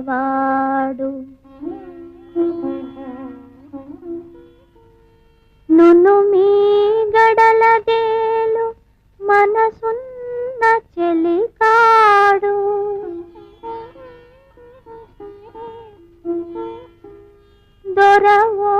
వాడు. నును మీ గడలదేలు మనసున్న చెలికాడు దొరవో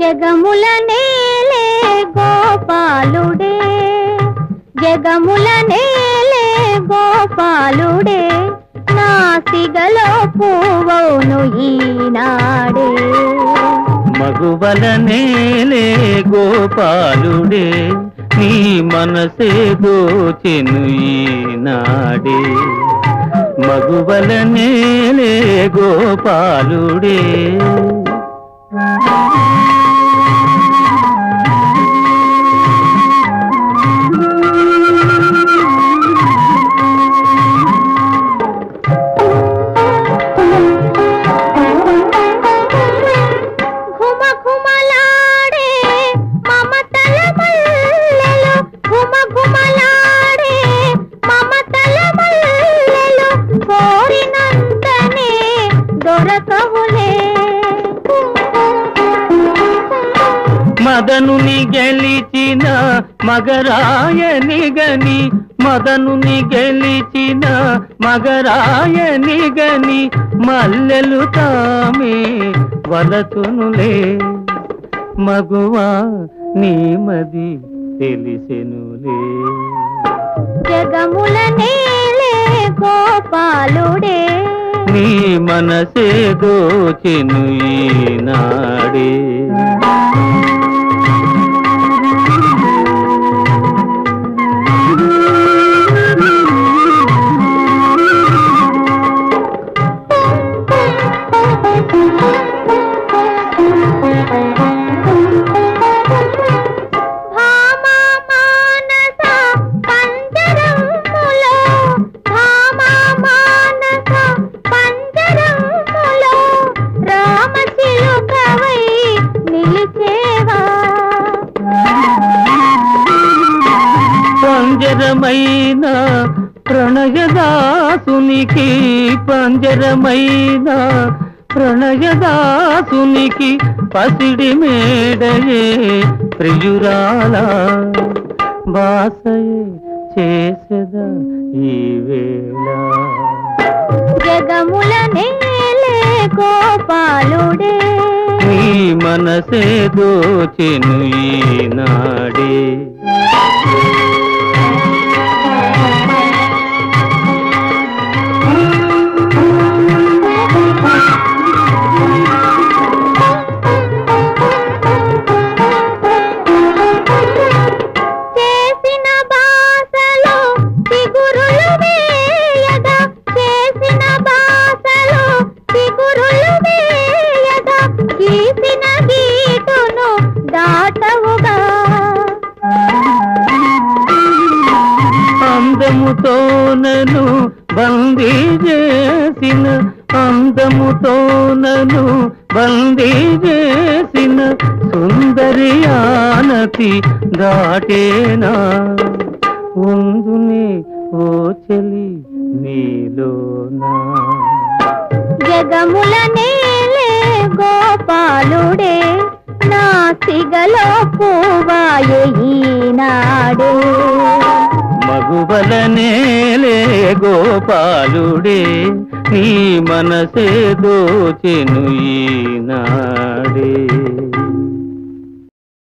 జగముల నేలే గోపాలుడే. జగముల నేలే గోపాలుడే. నాసిగలో పూవౌను ఈనాడే. మగువల నేలే గోపాలుడే నీ మనసే దోచెను ఈనాడే. మగువల నేలే గోపాలుడే. మదనుని గెలిచిన మగరాయని గని మదనుని గెలిచిన మగరాయని గని మల్లెలు తామే వలతునులే. మగువా నీమది తెలిసెనులే. జగముల నేలే గోపాలుడే. నీ మనసే దోచెను ఈనాడే. పంజరమైన ప్రణయదాసునికి పంజరమైన ప్రణయదాసునికి పసిడి మేడయే ప్రియురాల బాసయే చేసెద ఈ వేళ. జగముల నేలే గోపాలుడే నీ మనసే దోచెను ఈనాడే. అందముతో నను బందీ చేసిన అందముతో నను బందీ చేసిన సుందరి ఆనతి దాటేనా? ఉందునే ఓ చెలి నీలోనా. జగముల నేలే గోపాలుడే నా సిగలో పూవాయే ఈనాడే. మగువలనేలే గోపాలుడే నీ మనసే దోచెను ఈనాడే.